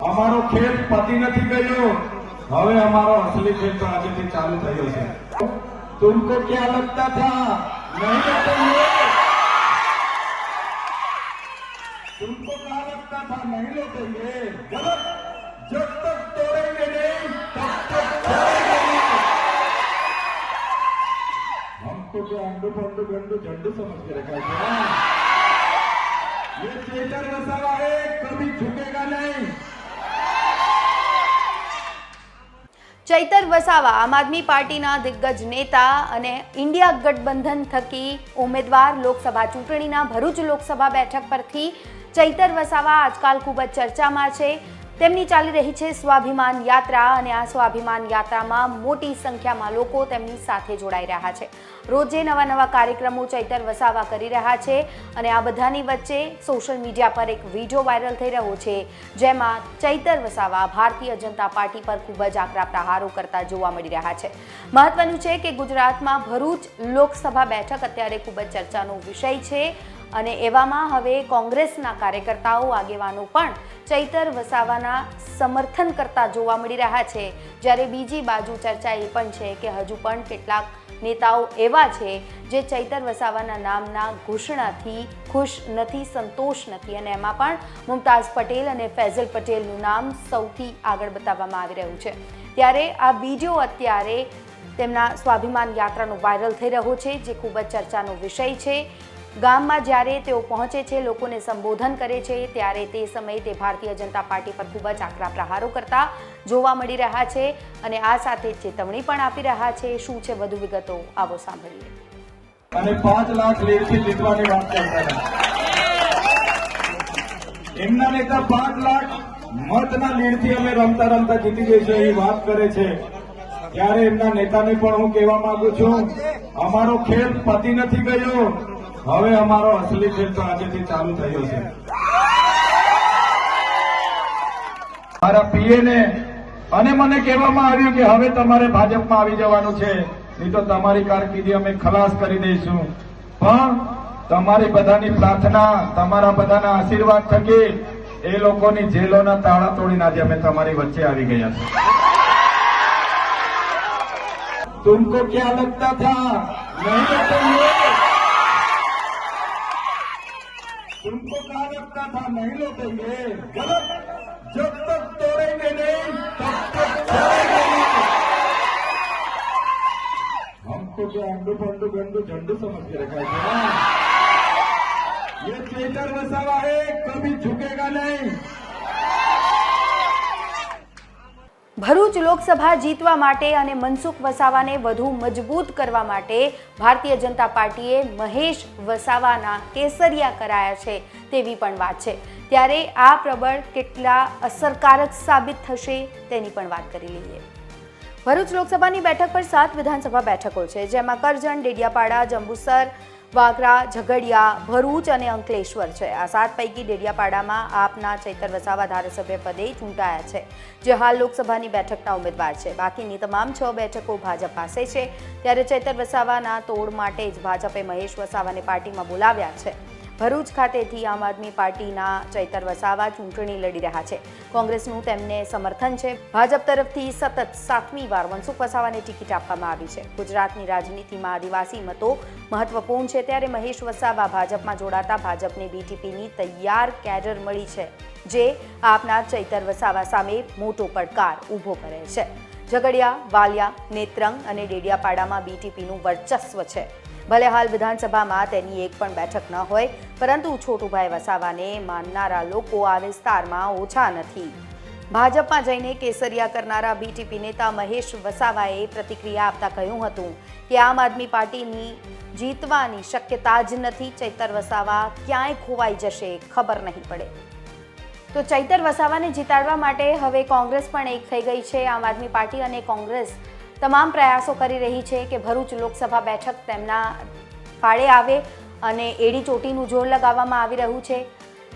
અમારો ખેલ પતી નથી ગયો હવે અમારો અસલી ખેલ તો આજેથી ચાલુ થયો છે तुमको क्या लगता था नहीं लौटेंगे तुमको क्या लगता था नहीं लौटेंगे गलत जब तक तोड़ेंगे नहीं तब तक छोड़ेंगे नहीं हमको क्या अंडू पंडू गंडू झंडू समझ के रखा है क्या? ये चेतर वसावा ચૈતર વસાવા આમ આદમી પાર્ટીના દિગ્ગજ નેતા અને ઇન્ડિયા ગઠબંધન થકી ઉમેદવાર લોકસભા ચૂંટણીના ભરૂચ લોકસભા બેઠક પરથી ચૈતર વસાવા આજકાલ ખૂબ જ ચર્ચામાં છે. તેમની ચાલી રહી છે સ્વાભિમાન યાત્રા અને આ સ્વાભિમાન યાત્રામાં મોટી સંખ્યામાં લોકો તેમની સાથે જોડાઈ રહ્યા છે. રોજે નવા નવા કાર્યક્રમો ચૈતર વસાવા કરી રહ્યા છે અને આ બધાની વચ્ચે સોશિયલ મીડિયા પર એક વીડિયો વાયરલ થઈ રહ્યો છે, જેમાં ચૈતર વસાવા ભારતીય જનતા પાર્ટી પર ખૂબ જ આકરા પ્રહારો કરતા જોવા મળી રહ્યા છે. મહત્વનું છે કે ગુજરાતમાં ભરૂચ લોકસભા બેઠક અત્યારે ખૂબ જ ચર્ચાનો વિષય છે અને એવામાં હવે કોંગ્રેસના કાર્યકર્તાઓ, આગેવાનો પણ ચૈતર વસાવાના સમર્થન કરતા જોવા મળી રહ્યા છે. જ્યારે બીજી બાજુ ચર્ચા એ પણ છે કે હજુ પણ કેટલાક નેતાઓ એવા છે જે ચૈતર વસાવાના નામના ઘોષણાથી ખુશ નથી, સંતોષ નથી અને એમાં પણ મુમતાઝ પટેલ અને ફૈઝલ પટેલનું નામ સૌથી આગળ બતાવવામાં આવી રહ્યું છે. ત્યારે આ વીડિયો અત્યારે તેમના સ્વાભિમાન યાત્રાનો વાયરલ થઈ રહ્યો છે, જે ખૂબ જ ચર્ચાનો વિષય છે. ગામમાં જ્યારે તેઓ પહોંચે છે, લોકોને સંબોધન કરે છે, ત્યારે તે સમયે તે ભારતીય જનતા પાર્ટી પર ખૂબ જ આકરા પ્રહારો કરતા જોવા મળી રહ્યા છે અને આ સાથે ચેતવણી પણ આપી રહ્યા છે. શું છે વધુ વિગતો? આવો સાંભળીએ. અને પાંચ લાખ લીડથી લીધવાની વાત કરતા એમના નેતા પાંચ લાખ મતના લીડથી અમે રમતા રમતા જીતી જઈશું એવી વાત કરે છે. ત્યારે એમના નેતાને પણ હું કહેવા માંગુ છું, અમારો ખેલ પતિ નથી ગયો. હવે અમારો અસલી ખેલ તો આજેથી ચાલુ થયો છે. મારા પીએને અને મને કહેવામાં આવ્યું કે હવે તમારે ભાજપમાં આવી જવાનું છે. નહીં તો તમારી કારકિર્દી અમે ખલાસ કરી દઈશું. પણ તમારી બધાની પ્રાર્થના, તમારા બધાના આશીર્વાદ થકી એ લોકોની જેલોના તાળા તોડીને આજે અમે તમારી વચ્ચે આવી ગયા છીએ. તુમકો ક્યાં લગતા થા? નહીં तुमको क्या लगता था नहीं लौटेंगे गलत। जब तक तोड़ेंगे नहीं, तब तक छोड़ेंगे नहीं। हमको जो अंडू पंडू गंडू झंडू समझ के रखा है ये ये चेतर वसावा है कभी झुकेगा नहीं। ભરૂચ લોકસભા જીતવા માટે અને મનસુખ વસાવાને વધુ મજબૂત કરવા માટે ભારતીય જનતા પાર્ટીએ મહેશ વસાવાના કેસરિયા કરાયા છે તેવી પણ વાત છે. ત્યારે આ પ્રબળ કેટલા અસરકારક સાબિત થશે તેની પણ વાત કરી લઈએ. ભરૂચ લોકસભાની બેઠક પર સાત વિધાનસભા બેઠકો છે, જેમાં કરજણ, ડેડિયાપાડા, જંબુસર વાગરા, ઝઘડિયા, ભરૂચ અને અંકલેશ્વર છે. આ સાત પૈકી ડેડિયાપાડામાં આપના ચૈતર વસાવા ધારાસભ્ય પદે ચૂંટાયા છે, જે હાલ લોકસભાની બેઠકના ઉમેદવાર છે. બાકીની તમામ છ બેઠકો ભાજપ પાસે છે. ત્યારે ચૈતર વસાવાના તોડ માટે જ ભાજપે મહેશ વસાવાને પાર્ટીમાં બોલાવ્યા છે. ભરૂચ ખાતેથી આમ આદમી પાર્ટીના ચૈતર વસાવા ચૂંટણી લડી રહ્યા છે. કોંગ્રેસનું તેમને સમર્થન છે. ભાજપ તરફથી સતત સાતમી વાર મનસુખ વસાવાને ટિકિટ આપવામાં આવી છે. ગુજરાતની રાજનીતિમાં આદિવાસી મતો મહત્વપૂર્ણ છે. ત્યારે મહેશ વસાવા ભાજપમાં જોડાતા ભાજપને બીટીપીની તૈયાર કેડર મળી છે, જે આપના ચૈતર વસાવા સામે મોટો પડકાર ઊભો કરે છે. ઝઘડિયા, વાલિયા, નેત્રંગ અને ડેડિયાપાડામાં બીટીપીનું વર્ચસ્વ છે. ભલે હાલ વિધાનસભામાં તેની એક પણ બેઠક ન હોય, પરંતુ છોટુભાઈ વસાવાને માનનારા લોકો આ વિસ્તારમાં ઓછા નથી. ભાજપમાં જઈને કેસરિયા કરનારા બીટીપી નેતા મહેશ વસાવાએ પ્રતિક્રિયા આપતા કહ્યું હતું કે આમ આદમી પાર્ટીની જીતવાની શક્યતા જ નથી, ચૈતર વસાવા ક્યાંય ખોવાઈ જશે ખબર નહીં પડે. તો ચૈતર વસાવાને જીતાડવા માટે હવે કોંગ્રેસ પણ એક થઈ ગઈ છે, આમ આદમી પાર્ટી અને કોંગ્રેસ તમામ પ્રયાસો કરી રહી છે કે ભરૂચ લોકસભા બેઠક તેમના ફાળે આવે અને એડી ચોટીનું જોર લગાવવામાં આવી રહ્યું છે.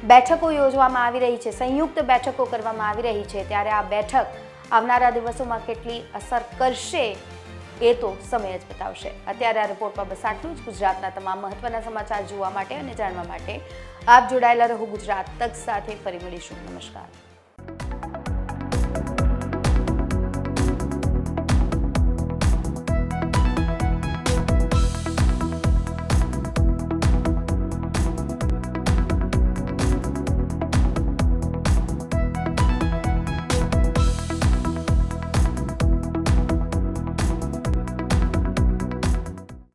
બેઠકો યોજવામાં આવી રહી છે. સંયુક્ત બેઠકો કરવામાં આવી રહી છે. ત્યારે આ બેઠક આવનારા દિવસોમાં કેટલી અસર કરશે એ તો સમય જ બતાવશે. અત્યારે આ રિપોર્ટમાં બસ આટલું જ ગુજરાતના તમામ મહત્વના સમાચાર જોવા માટે અને જાણવા માટે આપ જોડાયેલા રહો ગુજરાત તક સાથે. ફરી મળીશું. નમસ્કાર.